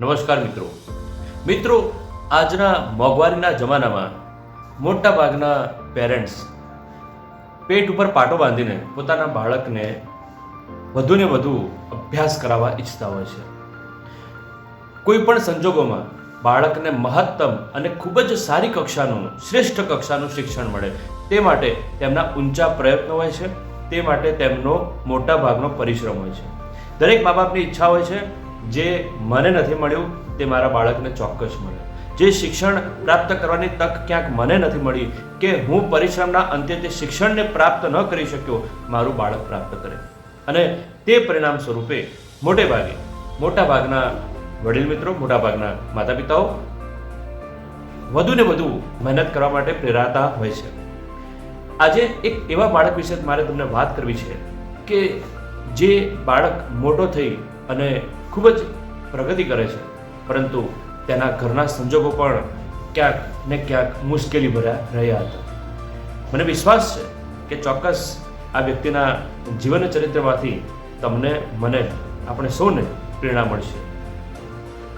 નમસ્કાર મિત્રો. મિત્રો, આજના મોંઘવારીના જમાનામાં મોટા ભાગના પેરેન્ટ્સ પેટ ઉપર પાટો બાંધીને પોતાના બાળકને વધુને વધુ અભ્યાસ કરાવવા ઈચ્છતા હોય છે. કોઈ પણ સંજોગોમાં બાળકને મહત્તમ અને ખૂબ જ સારી કક્ષાનું, શ્રેષ્ઠ કક્ષાનું શિક્ષણ મળે તે માટે તેમના ઊંચા પ્રયત્નો હોય છે, તે માટે તેમનો મોટા ભાગનો પરિશ્રમ હોય છે. દરેક મા બાપની ઈચ્છા હોય છે જે મને નથી મળ્યું, તે મારા બાળકને ચોક્કસ મળે. જે શિક્ષણ પ્રાપ્ત કરવાની તક ક્યાંક મને નથી મળી, કે હું પરિશ્રમના અંતે તે શિક્ષણને પ્રાપ્ત ન કરી શક્યો, મારું બાળક પ્રાપ્ત કરે. અને તે પરિણામ સ્વરૂપે મોટે ભાગે, મોટા ભાગના વડીલ મિત્રો, મોટા ભાગના માતા પિતાઓ વધુને વધુ મહેનત કરવા માટે પ્રેરાતા હોય છે. આજે એક એવા બાળક વિશે મારે તમને વાત કરવી છે, કે જે બાળક મોટો થઈ અને ખૂબ જ પ્રગતિ કરે છે. પરંતુ તેના ઘરના સંજોગો પણ ક્યાંક ને ક્યાંક મુશ્કેલી ભર્યા રહ્યા હતા. મને વિશ્વાસ છે કે ચોક્કસ આ વ્યક્તિના જીવન ચરિત્રમાંથી તમને મને, આપણે સૌને પ્રેરણા મળશે.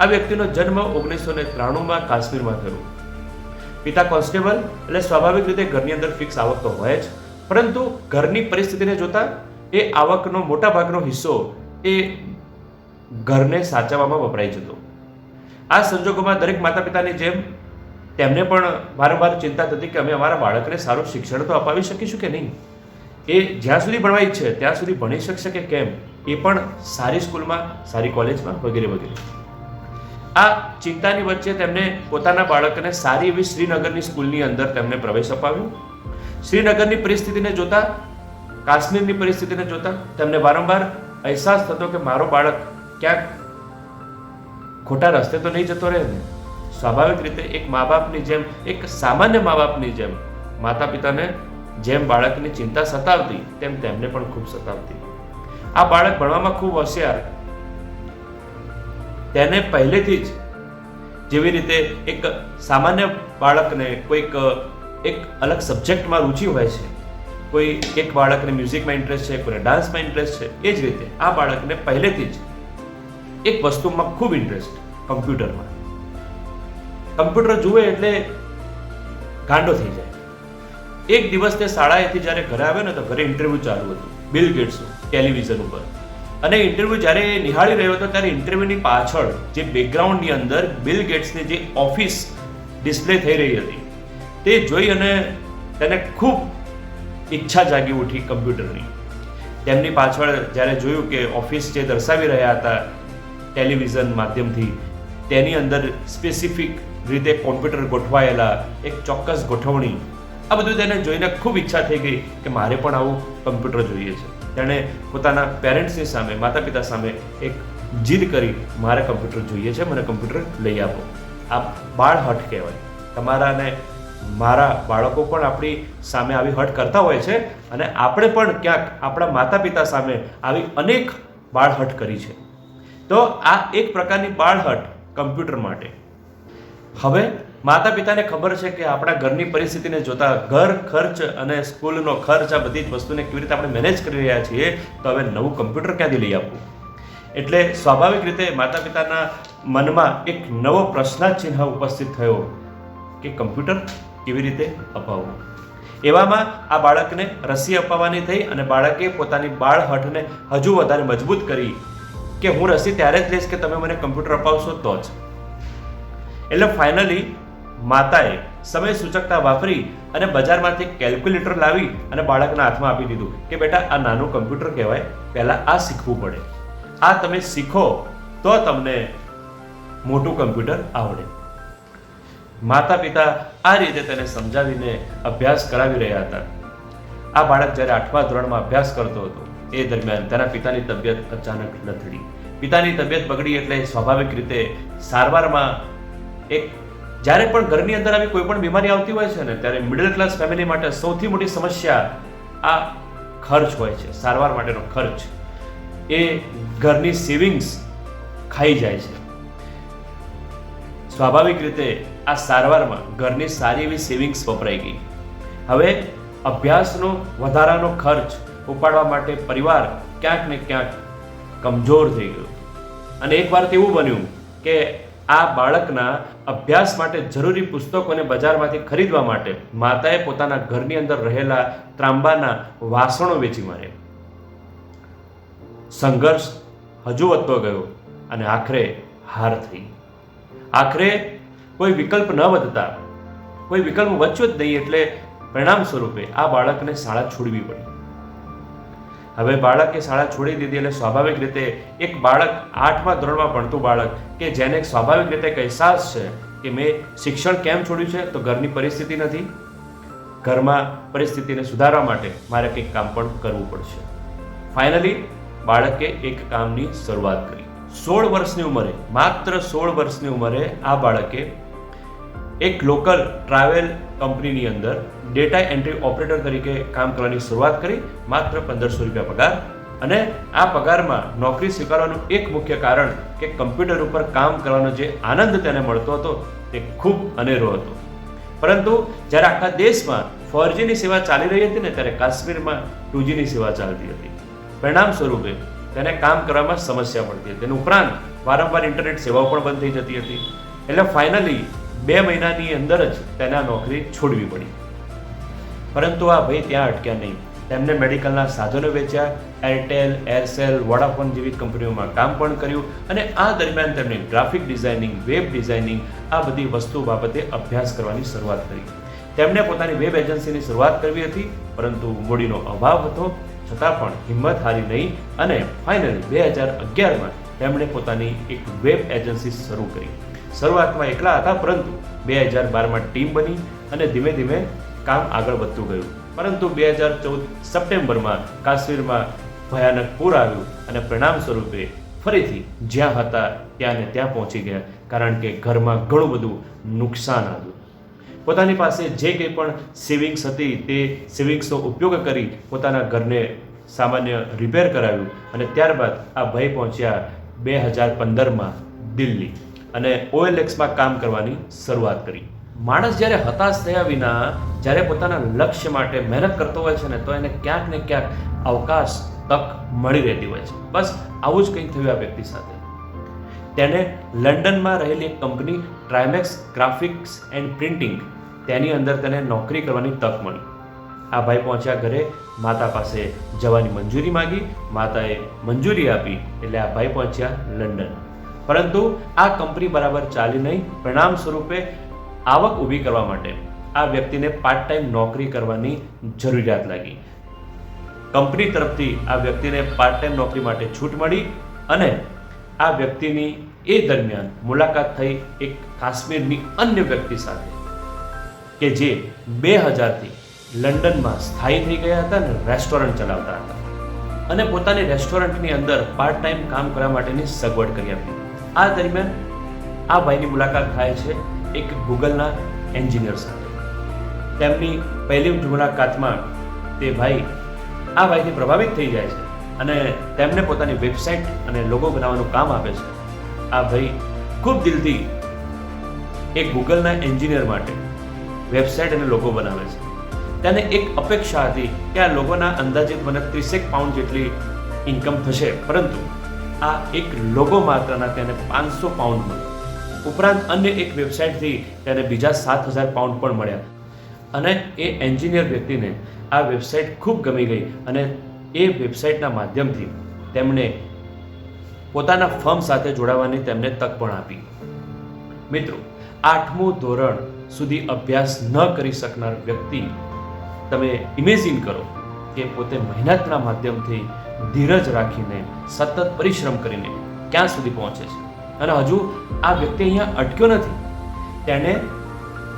આ વ્યક્તિનો જન્મ ઓગણીસો ને ત્રાણુંમાં કાશ્મીરમાં થયો. પિતા કોન્સ્ટેબલ એટલે સ્વાભાવિક રીતે ઘરની અંદર ફિક્સ આવક તો હોય જ, પરંતુ ઘરની પરિસ્થિતિને જોતા એ આવકનો મોટા ભાગનો હિસ્સો એ ઘરને સાચવવામાં વપરાઈ જતો આ સંજોગોમાં દરેક માતા પિતાની જેમ તેમને પણ વારંવાર ચિંતા થતી કે અમે અમારા બાળકને સારું શિક્ષણ તો અપાવી શકીશું કે નહીં? એ જ્યાં સુધી ભણવા ઈચ્છે ત્યાં સુધી ભણી શકશે કે કેમ? એ પણ સારી સ્કૂલમાં, સારી કોલેજમાં વગેરે વગેરે. આ ચિંતાની વચ્ચે તેમને પોતાના બાળકને સારી એવી શ્રીનગરની સ્કૂલની અંદર તેમને પ્રવેશ અપાવ્યો. શ્રીનગરની પરિસ્થિતિને જોતા, કાશ્મીરની પરિસ્થિતિને જોતા તેમને વારંવાર અહેસાસ થતો કે મારો બાળક ક્યાંક ખોટા રસ્તે તો નહીં જતો રહે ને? સ્વાભાવિક રીતે એક મા બાપની જેમ, એક સામાન્ય મા બાપની જેમ માતા પિતાને જેમ બાળકની ચિંતા સતાવતી, તેમ તેમને પણ ખૂબ સતાવતી. આ બાળક ભણવામાં ખૂબ હોશિયાર. તેને પહેલેથી જ જેવી રીતે એક સામાન્ય બાળકને કોઈક, એક અલગ સબ્જેક્ટમાં રુચિ હોય છે, કોઈ એક બાળકને મ્યુઝિકમાં ઇન્ટરેસ્ટ છે, કોઈને ડાન્સમાં ઇન્ટરેસ્ટ છે, એ જ રીતે આ બાળકને પહેલેથી જ એક વસ્તુમાં ખૂબ ઇન્ટરેસ્ટ કમ્પ્યુટરમાં કમ્પ્યુટર જુએ એટલે ગાંડો થઈ જાય. એક દિવસ તે શાળાએથી જ્યારે ઘરે આવ્યો ને તો ઘરે ઇન્ટરવ્યૂ ચાલુ હતું બિલ ગેટ્સનું ટેલિવિઝન ઉપર. અને ઇન્ટરવ્યૂ જ્યારે નિહાળી રહ્યો હતો ત્યારે ઇન્ટરવ્યૂની પાછળ જે બેકગ્રાઉન્ડની અંદર બિલ ગેટ્સની જે ઓફિસ ડિસ્પ્લે થઈ રહી હતી, તે જોઈ અને તેને ખૂબ ઈચ્છા જાગી ઉઠી કમ્પ્યુટરની તેમની પાછળ જ્યારે જોયું કે ઓફિસ જે દર્શાવી રહ્યા હતા ટેલિવિઝન માધ્યમથી તેની અંદર સ્પેસિફિક રીતે કોમ્પ્યુટર ગોઠવાયેલા એક ચોક્કસ ગોઠવણી. આ બધું તેને જોઈને ખૂબ ઈચ્છા થઈ ગઈ કે મારે પણ આવું કમ્પ્યુટર જોઈએ છે. તેણે પોતાના પેરેન્ટ્સની સામે માતા પિતા સામે એક જીદ કરી, મારે કમ્પ્યુટર જોઈએ છે, મને કમ્પ્યુટર લઈ આપો. આ બાળ હઠ કહેવાય. તમારાને મારા બાળકો પણ આપણી સામે આવી હટ કરતા હોય છે અને આપણે પણ ક્યાંક આપણા માતા પિતા સામે આવી અનેક બાળહઠ કરી છે. તો આ એક પ્રકારની બાળહઠ કમ્પ્યુટર માટે. હવે માતા પિતાને ખબર છે કે આપણા ઘરની પરિસ્થિતિને જોતા ઘર, ખર્ચ અને સ્કૂલનો ખર્ચ આ બધી જ વસ્તુને કેવી રીતે આપણે મેનેજ કરી રહ્યા છીએ, તો હવે નવું કમ્પ્યુટર ક્યાંથી લઈ આપવું? એટલે સ્વાભાવિક રીતે માતા પિતાના મનમાં એક નવો પ્રશ્નાચિહ્ન ઉપસ્થિત થયો કે કમ્પ્યુટર કેવી રીતે અપાવવું? એવામાં આ બાળકને રસી અપાવવાની થઈ અને બાળકે પોતાની બાળહઠને હજુ વધારે મજબૂત કરી કે હું રસી ત્યારે જ લઈશ કે તમે મને કમ્પ્યુટર અપાવશો તો જ. એટલે ફાઇનલી માતાએ સમય સૂચકતા વાપરી અને બજારમાંથી કેલ્ક્યુલેટર લાવી અને બાળકના હાથમાં આપી દીધું કે બેટા, આ નાનું કમ્પ્યુટર કહેવાય, પહેલાં આ શીખવું પડે. આ તમે શીખો તો તમને મોટું કમ્પ્યુટર આવડે. માતા પિતા આ રીતે તેને સમજાવીને અભ્યાસ કરાવી રહ્યા હતા. આ બાળક જ્યારે આઠમા ધોરણમાં અભ્યાસ કરતો હતો એ દરમિયાન તેના પિતાની તબિયત અચાનક લથડી. પિતાની તબિયત બગડી એટલે સ્વાભાવિક રીતે સારવારમાં એક, જ્યારે પણ ઘરની અંદર આવી કોઈ પણ બીમારી આવતી હોય છે ને, ત્યારે મિડલ ક્લાસ ફેમિલી માટે સૌથી મોટી સમસ્યા આ ખર્ચ હોય છે, સારવાર માટેનો ખર્ચ. એ ઘરની સેવિંગ્સ ખાઈ જાય છે. સ્વાભાવિક રીતે આ સારવારમાં ઘરની સારી એવી સેવિંગ્સ વપરાઈ ગઈ. હવે અભ્યાસનો વધારાનો ખર્ચ ઉપાડવા માટે પરિવાર ક્યાંક ને ક્યાંક કમજોર થઈ ગયો. અને એક વાર તેવું બન્યું કે આ બાળકના અભ્યાસ માટે જરૂરી પુસ્તકોને બજારમાંથી ખરીદવા માટે માતાએ પોતાના ઘરની અંદર રહેલા ત્રાંબાના વાસણો વેચી માર્યા સંઘર્ષ હજુ વધતો ગયો અને આખરે હાર થઈ. આખરે કોઈ વિકલ્પ ન વધતા, કોઈ વિકલ્પ વધ્યો જ નહીં એટલે પરિણામ સ્વરૂપે આ બાળકને શાળા છોડવી પડી. હવે બાળકે શાળા છોડી દીધી એટલે સ્વાભાવિક રીતે એક બાળક આઠમા ધોરણમાં ભણતું બાળક કે જેને સ્વાભાવિક રીતે અહેસાસ છે કે મેં શિક્ષણ કેમ છોડ્યું છે, તો ઘરની પરિસ્થિતિ નથી. ઘરમાં પરિસ્થિતિને સુધારવા માટે મારે કંઈક કામ પણ કરવું પડશે. ફાઇનલી બાળકે એક કામની શરૂઆત કરી. સોળ વર્ષની ઉંમરે, માત્ર સોળ વર્ષની ઉંમરે આ બાળકે એક લોકલ ટ્રાવેલ કંપનીની અંદર ડેટા એન્ટ્રી ઓપરેટર તરીકે કામ કરવાની શરૂઆત કરી, માત્ર પંદરસો રૂપિયા પગાર. અને આ પગારમાં નોકરી સ્વીકારવાનું એક મુખ્ય કારણ કે કમ્પ્યુટર ઉપર કામ કરવાનો જે આનંદ તેને મળતો હતો, તે ખૂબ અનેરો હતો. પરંતુ જ્યારે આખા દેશમાં ફોરજીની સેવા ચાલી રહી હતી ને, ત્યારે કાશ્મીરમાં ટુજીની સેવા ચાલતી હતી. પરિણામ સ્વરૂપે તેને કામ કરવામાં સમસ્યા પડતી હતી. અને ઉપરાંત વારંવાર ઇન્ટરનેટ સેવાઓ પણ બંધ થઈ જતી હતી. એટલે ફાઇનલી બે મહિનાની અંદર જ તેને નોકરી છોડવી પડી. પરંતુ આ ભાઈ ત્યાં અટક્યા નહીં. તેમણે મેડિકલના સાધનો વેચ્યા, એરટેલ, એરસેલ, વોડાફોન જેવી કંપનીઓમાં કામ પણ કર્યું અને આ દરમિયાન તેમણે ગ્રાફિક ડિઝાઇનિંગ, વેબ ડિઝાઇનિંગ આ બધી વસ્તુ બાબતે અભ્યાસ કરવાની શરૂઆત કરી. તેમણે પોતાની વેબ એજન્સીની શરૂઆત કરવી હતી, પરંતુ મૂડીનો અભાવ હતો. છતાં પણ હિંમત હારી નહીં અને ફાઇનલી બે હજાર અગિયારમાં તેમણે પોતાની એક વેબ એજન્સી શરૂ કરી. શરૂઆતમાં એકલા હતા, પરંતુ બે હજાર બારમાં ટીમ બની અને ધીમે ધીમે કામ આગળ વધતું ગયું. પરંતુ બે હજાર ચૌદ સપ્ટેમ્બરમાં કાશ્મીરમાં ભયાનક પૂર આવ્યું અને પરિણામ સ્વરૂપે ફરીથી જ્યાં હતા ત્યાં ને ત્યાં પહોંચી ગયા, કારણ કે ઘરમાં ઘણું બધું નુકસાન આવ્યું પોતાની પાસે જે કંઈ પણ સેવિંગ્સ હતી તે સેવિંગ્સનો ઉપયોગ કરી પોતાના ઘરને સામાન્ય રિપેર કરાવ્યું અને ત્યારબાદ આ ભય પહોંચ્યા બે હજાર પંદરમાં દિલ્હી. અને ઓએલએક્સમાં કામ કરવાની શરૂઆત કરી. માણસ જ્યારે હતાશ થયા વિના, જ્યારે પોતાના લક્ષ્ય માટે મહેનત કરતો હોય છે ને, તો એને ક્યાંક ને ક્યાંક અવકાશ, તક મળી રહેતી હોય છે. બસ આવું જ કંઈક થયું આ વ્યક્તિ સાથે. તેણે લંડનમાં રહેલી એક company Trimax graphics and printing તેની અંદર તેને નોકરી કરવાની તક મળી. આ ભાઈ પહોંચ્યા ઘરે, માતા પાસે જવાની મંજૂરી માગી, માતાએ મંજૂરી આપી, એટલે આ ભાઈ પહોંચ્યા લંડન. પરંતુ આ કંપની બરાબર ચાલી નહીં. પરિણામ સ્વરૂપે આવક ઊભી કરવા માટે આ વ્યક્તિને પાર્ટ ટાઈમ નોકરી કરવાની જરૂરિયાત લાગી. કંપની તરફથી આ વ્યક્તિને પાર્ટ ટાઈમ નોકરી માટે છૂટ મળી અને આ વ્યક્તિની એ દરમિયાન મુલાકાત થઈ એક કાશ્મીરની અન્ય વ્યક્તિ સાથે કે જે બે હજારથી લંડનમાં સ્થાયી થઈ ગયા હતા અને રેસ્ટોરન્ટ ચલાવતા હતા. અને પોતાની રેસ્ટોરન્ટની અંદર પાર્ટ ટાઈમ કામ કરવા માટેની સગવડ કરી આપી. આ દરમિયાન આ ભાઈની મુલાકાત થાય છે એક ગૂગલના એન્જિનિયર સાથે. તેમની પહેલી મુલાકાતમાં તે ભાઈ આ ભાઈથી પ્રભાવિત થઈ જાય છે અને તેમને પોતાની વેબસાઇટ અને લોગો બનાવવાનું કામ આપે છે. આ ભાઈ ખૂબ દિલથી એ ગૂગલના એન્જિનિયર માટે વેબસાઇટ અને લોગો બનાવે છે. તેને એક અપેક્ષા હતી કે આ લોગોના અંદાજિત મને ત્રીસેક પાઉન્ડ જેટલી ઇન્કમ થશે, પરંતુ આ એક લોગો માત્રના તેને પાંચસો પાઉન્ડ મળ્યો. ઉપરાંત અન્ય એક વેબસાઇટથી તેને બીજા સાત હજાર પાઉન્ડ પણ મળ્યા. અને એ એન્જિનિયર વ્યક્તિને આ વેબસાઇટ ખૂબ ગમી ગઈ અને એ વેબસાઇટના માધ્યમથી તેમણે પોતાના ફર્મ સાથે જોડાવાની તેમને તક પણ આપી. મિત્રો, આઠમું ધોરણ સુધી અભ્યાસ ન કરી શકનાર વ્યક્તિ તમે ઇમેજિન કરો. કે પોતે મહેનતના માધ્યમથી ધીરજ રાખીને, સતત પરિશ્રમ કરીને ક્યાં સુધી પહોંચે છે? અને હજુ આ વ્યક્તિ અહીંયા અટક્યો નથી. તેણે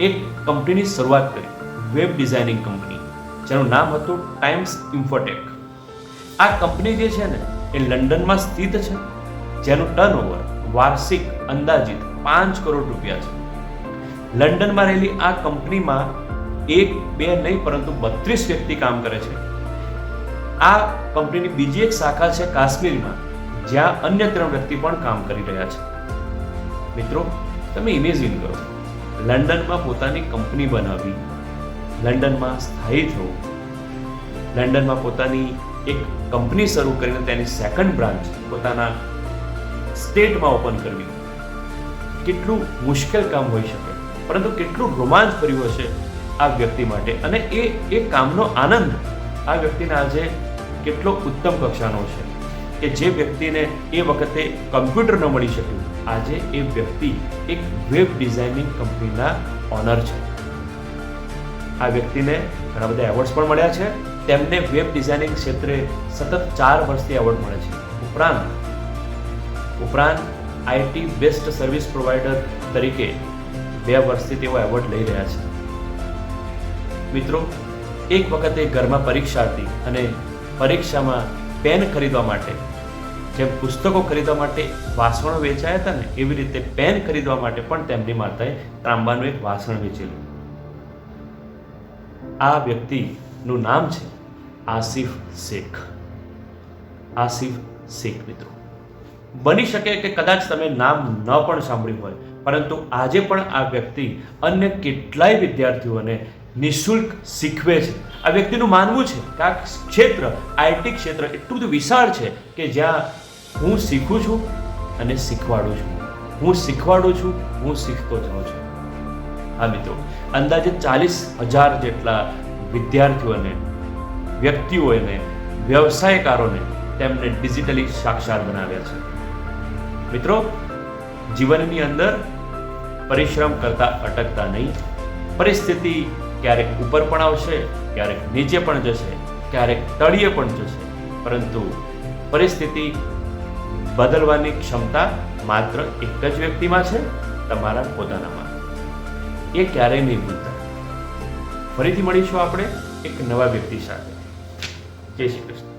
એક કંપનીની શરૂઆત કરી, વેબ ડિઝાઇનિંગ કંપની, જેનું નામ હતું ટાઈમ્સ ઇન્ફોટેક. આ કંપની જે છે ને, એ લંડનમાં સ્થિત છે, જેનું ટર્નઓવર વાર્ષિક અંદાજિત પાંચ કરોડ રૂપિયા છે. લંડનમાં રહેલી આ કંપનીમાં એક, બે નહીં, પરંતુ બત્રીસ વ્યક્તિ કામ કરે છે. આ કંપનીની બીજી એક શાખા છે કાશ્મીરમાં, જ્યાં અન્ય ત્રણ વ્યક્તિ પણ કામ કરી રહ્યા છે. મિત્રો, તમે ઇમેજિન કરો. લંડનમાં પોતાની કંપની બનાવી, લંડનમાં સ્થાયી થવું. લંડનમાં પોતાની એક કંપની શરૂ કરીને તેની સેકન્ડ બ્રાન્ચ પોતાના સ્ટેટમાં ઓપન કરવી. કેટલું મુશ્કેલ કામ હોઈ શકે, પરંતુ કેટલું રોમાંચ ભર્યું હશે આ વ્યક્તિ માટે. અને એ એ કામનો આનંદ આ વ્યક્તિને આજે કેટલો ઉત્તમ કક્ષાનો છે કે જે વ્યક્તિને એ વખતે કમ્પ્યુટર ન મળી શક્યું. આજે એ વ્યક્તિ એક વેબ ડિઝાઇનિંગ કંપનીના ઓનર છે. આ વ્યક્તિને ઘણા બધા એવોર્ડ્સ પણ મળ્યા છે. તેમને વેબ ડિઝાઇનિંગ ક્ષેત્રે સતત ચાર વર્ષથી એવોર્ડ મળે છે. ઉપરાંત ઉપરાંત આઈટી બેસ્ટ સર્વિસ પ્રોવાઈડર તરીકે બે વર્ષથી તેઓ એવોર્ડ લઈ રહ્યા છે. મિત્રો એક વખતે ઘરમાં પરીક્ષા હતી અને પરીક્ષામાં પેન ખરીદવા માટે, જેમ પુસ્તકો ખરીદવા માટે વાસણો વેચાયા હતા ને, એવી રીતે પેન ખરીદવા માટે પણ તેમની માતાએ તાંબાનું એક વાસણ વેચેલું. આ વ્યક્તિનું નામ છે આસિફ શેખ. આસિફ શેખ મિત્રો. બની શકે કે કદાચ તમે નામ ન પણ સાંભળ્યું હોય, પરંતુ આજે પણ આ વ્યક્તિ અન્ય કેટલાય વિદ્યાર્થીઓને નિઃશુલ્ક શીખવે છે. આ વ્યક્તિનું માનવું છે કે આ ક્ષેત્ર આઈટી ક્ષેત્ર એટલું બધું વિશાળ છે કે જ્યાં હું શીખું છું અને શીખવાડું છું. હું શીખવાડું છું, હું શીખતો જાઉં છું. હા, મિત્રો, અંદાજે ચાલીસ હજાર જેટલા વિદ્યાર્થીઓને, વ્યક્તિઓને, વ્યવસાયકારોને તેમને ડિજિટલી સાક્ષાત બનાવ્યા છે. મિત્રો, જીવનની અંદર પરિશ્રમ કરતા અટકતા નહીં. પરિસ્થિતિ ક્યારેક ઉપર પણ આવશે, ક્યારેક નીચે પણ જશે, ક્યારેક તળિયે પણ જશે. પરંતુ પરિસ્થિતિ બદલવાની ક્ષમતા માત્ર એક જ વ્યક્તિમાં છે, તમારા પોતાનામાં. એ ક્યારેય નહીં ભૂલતા. ફરીથી મળીશું આપણે એક નવા વ્યક્તિ સાથે. જય શ્રી કૃષ્ણ.